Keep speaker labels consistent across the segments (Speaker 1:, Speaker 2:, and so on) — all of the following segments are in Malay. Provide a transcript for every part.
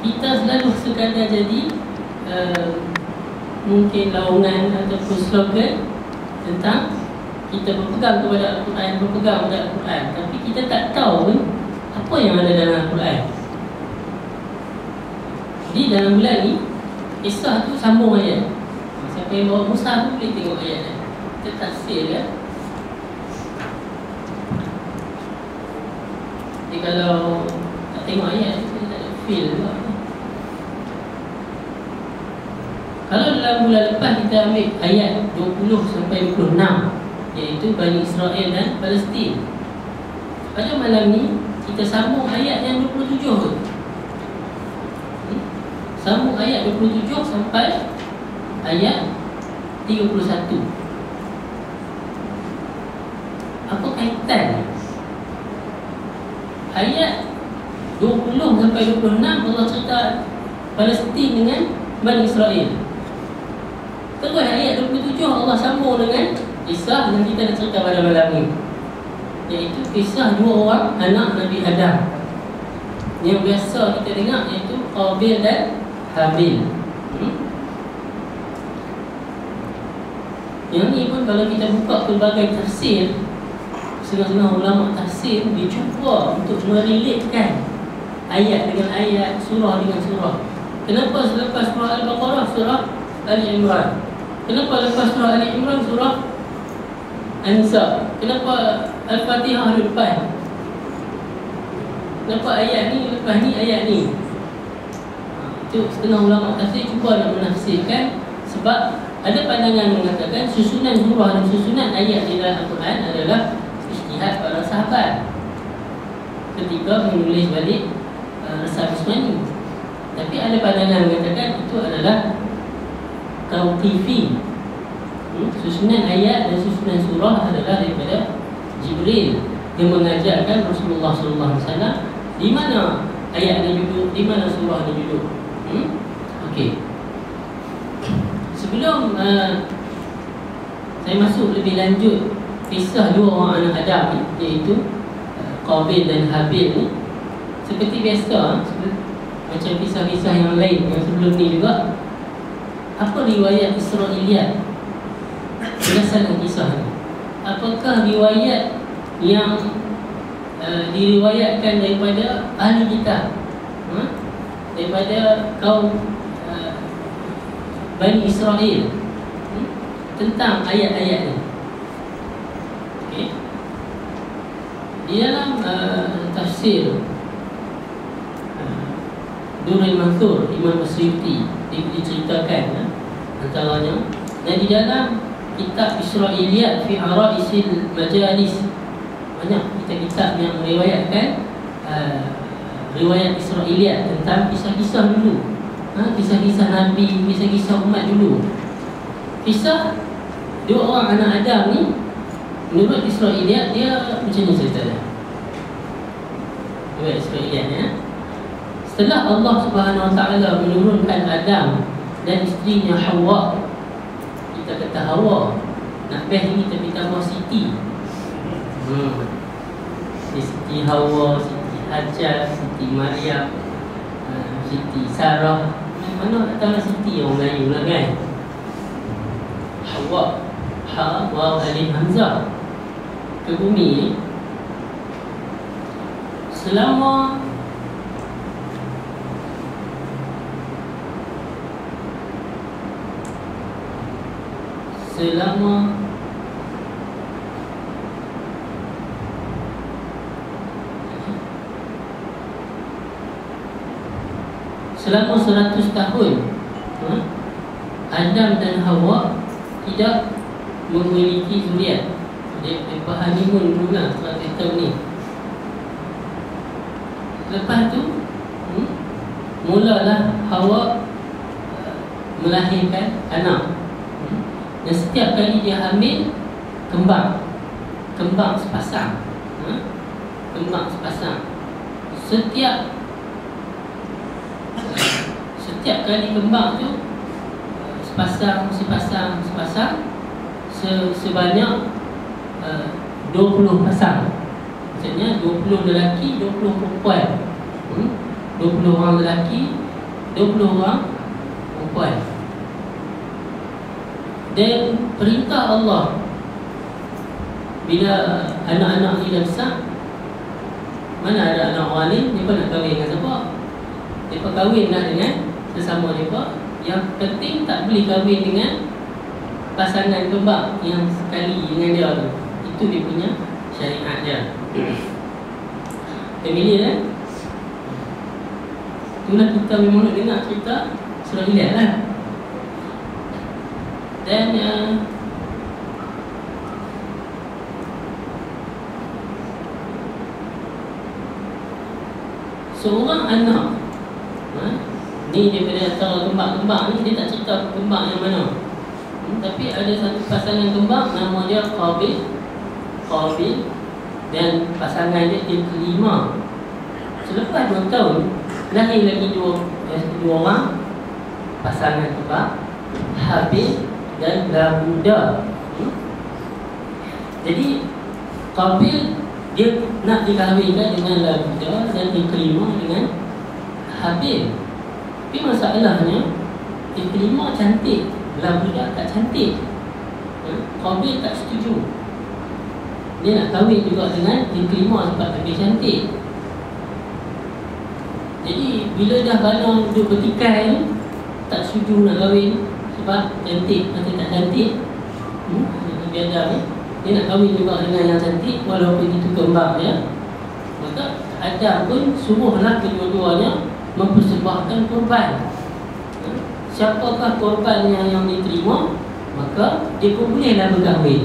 Speaker 1: kita selalu sekadar jadi uh, mungkin laungan ataupun slogan tentang kita berpegang kepada Al-Quran, berpegang kepada Al-Quran. Tapi kita tak tahu pun apa yang ada dalam Al-Quran. Jadi dalam bulan ni kisah tu sambung ayat. Siapa yang bawa Musa tu boleh tengok ayat ni kita tafsir ya jadi kalau tak tengok ayat kita tak ada feel juga kalau dalam bulan lepas kita ambil ayat 20 sampai 26 iaitu Bani Israel dan Palestin. Pada malam ni kita sambung ayat yang 27 tu. Hmm? sambung ayat 27 sampai ayat 31 apa kaitan? Ayat 20 sampai 26 Allah cerita Palestin dengan Bani Israel Terus ayat 27 Allah sambung dengan kisah yang kita nak cerita pada malam ini Iaitu kisah dua orang anak Nabi Adam. Yang biasa kita dengar iaitu Qabil dan Habil. Hmm? Yang ni pun kalau kita buka pelbagai tafsir Setengah-setengah ulama tafsir Dia cuba untuk merelatekan Ayat dengan ayat, surah dengan surah. Kenapa selepas surah Al-Baqarah, surah Ali Imran Kenapa lepas surah Ali Imran, surah An-Nisa? Kenapa Al-Fatihah di depan? Kenapa ayat ni lepas ni ayat ni? Itu setengah ulama tafsir cuba nak menafsirkan Sebab ada pandangan mengatakan Susunan surah dan susunan ayat di dalam Al-Quran adalah Istihad para sahabat Ketika menulis balik uh, Resah Bismani Tapi ada pandangan mengatakan itu adalah Tauqifi susunan ayat dan susunan surah adalah daripada Jibril yang mengajarkan Rasulullah SAW di mana ayat ini duduk, di mana surah ini duduk. Hmm? Okey. Sebelum uh, saya masuk lebih lanjut kisah dua orang anak Adam ni, iaitu uh, Qabil dan Habil ni seperti biasa macam kisah-kisah yang lain yang sebelum ni juga apa riwayat Israiliyat berdasarkan kisah ini apakah riwayat yang uh, diriwayatkan daripada ahli kitab huh? daripada kaum uh, Bani Israel hmm? tentang ayat-ayat ini okay. di dalam uh, tafsir Durul Mansur Imam Asyuti diceritakan antaranya dan di dalam kitab Israiliyat fi Araisil Majalis. Banyak kitab-kitab yang meriwayatkan uh, riwayat Israiliyat tentang kisah-kisah dulu. Ha? kisah-kisah Nabi, kisah-kisah umat dulu. Kisah dua orang anak Adam ni menurut Israiliyat dia macam ni ceritanya riwayat Israiliyat ya setelah Allah Subhanahu Wa Taala menurunkan Adam dan isterinya Hawa kita kata Hawa nak best ni tapi tambah Siti. Hmm. Siti Hawa, Siti Hajar, Siti Maryam uh, Siti Sarah. Mana tak tahu Siti orang Melayu lah kan? Hawa Ha, Waw, Alif, Hamzah. Ke bumi ni selama selama selama seratus tahun ha, Adam dan Hawa tidak memiliki zuriat. Dia honeymoon dulu lah seratus tahun ni. Lepas tu hmm, mulalah Hawa uh, melahirkan anak dan setiap kali dia hamil Kembang. Kembang sepasang. Ha? Kembang sepasang. Setiap Setiap kali kembang tu Sepasang, sepasang, sepasang se Sebanyak uh, 20 pasang. Maksudnya 20 lelaki, 20 perempuan. Hmm? 20 orang lelaki 20 orang perempuan dan perintah Allah bila anak-anak ni dah besar mana ada anak orang ni mereka nak kahwin dengan siapa? Mereka kahwin lah dengan sesama mereka yang penting tak boleh kahwin dengan pasangan kembar yang sekali dengan dia tu. Itu dia punya syariat dia. Familiar kan itulah kita memang nak dengar cerita surah hilal lah dan uh, seorang anak ha? ni daripada antara kembang-kembang ni dia tak cerita kembang yang mana. Hmm, tapi ada satu pasangan kembang nama dia Qabil. Qabil. Dan pasangan dia yang kelima. Selepas dua tahun lahir lagi dua, eh, dua orang. Pasangan kembang Habil dan Labuda hmm? jadi Qabil dia nak dikahwinkan dengan Labida dan diterima dengan Habil. Tapi masalahnya diterima cantik, Labida tak cantik. Habil tak setuju. Dia nak kahwin juga dengan diterima sebab Habil cantik. Jadi bila dah bana duduk bertikai tak setuju nak kahwin sebab cantik atau tak cantik. Hmm, biadab ni. Dia nak kahwin juga dengan yang cantik Walaupun itu kembar dia Maka ada pun suruhlah kedua-duanya Mempersembahkan korban ha? Siapakah korban yang, yang diterima Maka dia pun bolehlah berkahwin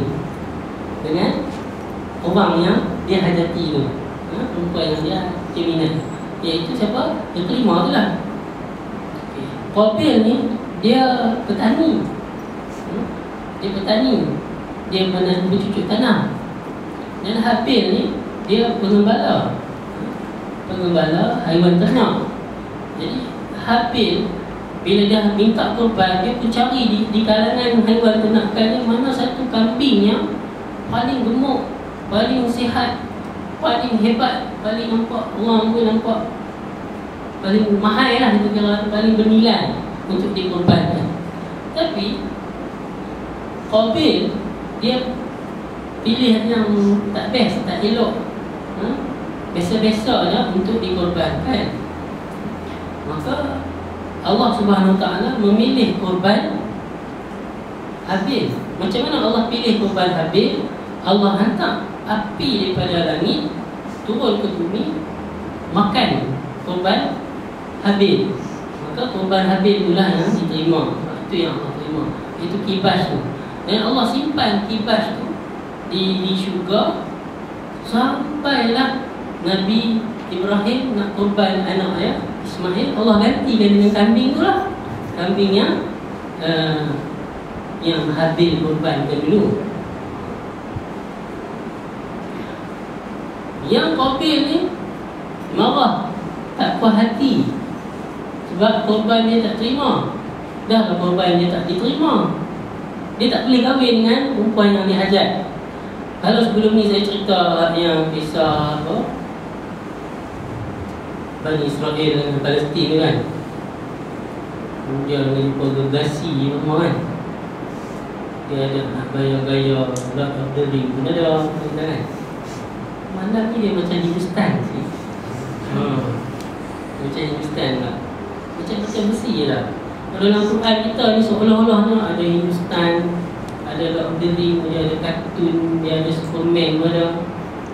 Speaker 1: Dengan orang yang dia hajati itu ha? Perempuan yang dia terminat Iaitu siapa? Yang kelima tu lah Kobil ni dia petani? Dia petani. Dia mana bercucuk tanam. Dan Habil ni dia pengembala. Pengembala haiwan ternak. Jadi Habil bila dia minta korban dia pun cari di, di kalangan haiwan ternakan ni mana satu kambing yang paling gemuk paling sihat paling hebat paling nampak orang pun nampak paling mahal lah itu kira paling bernilai untuk dikorbankan tapi Qabil dia pilih yang tak best, tak elok. Ha? Biasa-biasa je untuk dikorbankan. Maka Allah subhanahu wa ta'ala memilih korban Habil. Macam mana Allah pilih korban Habil? Allah hantar api daripada langit Turun ke bumi Makan korban Habil Maka korban Habil itulah yang diterima. Itu yang Allah terima. Itu kibas tu. Dan Allah simpan kibas tu di, di syurga Sampailah Nabi Ibrahim nak korban anak ya Ismail. Allah gantikan dengan kambing tu lah. Kambing yang uh, Yang Habil korbankan dulu. Yang Qabil ni Marah. Tak puas hati Sebab korban dia tak terima. Dah korban dia tak diterima. Dia tak boleh kahwin dengan perempuan yang dihajat Kalau sebelum ni saya cerita yang kisah apa? Bani Israel dengan Palestin tu kan. Dia dengan jumpa gegasi rumah kan Dia ada gaya-gaya Lord of the Ring pun ada. Kan Malam ni dia macam Hindustan sih. Hmm. Macam Hindustan lah Macam-macam besi je lah dalam Quran kita ni seolah-olahnya ada Hindustan Ada Lord of the Ring, dia ada kartun, dia ada Superman ada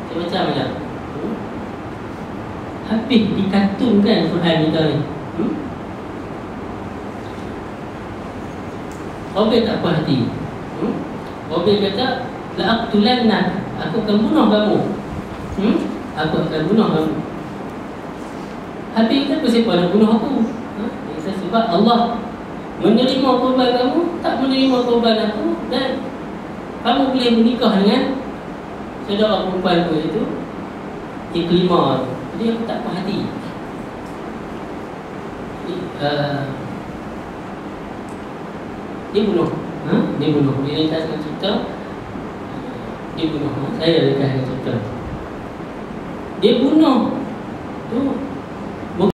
Speaker 1: Macam-macam je hmm? Habis dikartunkan Quran kita ni hmm? Robin tak puas hati hmm? Robin kata La'aktulannak Aku akan bunuh kamu hmm? Aku akan bunuh kamu Habis kenapa siapa nak bunuh aku? Sebab Allah menerima korban kamu tak menerima korban aku dan kamu boleh menikah dengan saudara perempuan tu itu yang kelima jadi aku tak puas hati. Uh, dia bunuh. Ha? dia bunuh. Dia ringkaskan cerita dia bunuh. Ha? saya ringkaskan cerita dia bunuh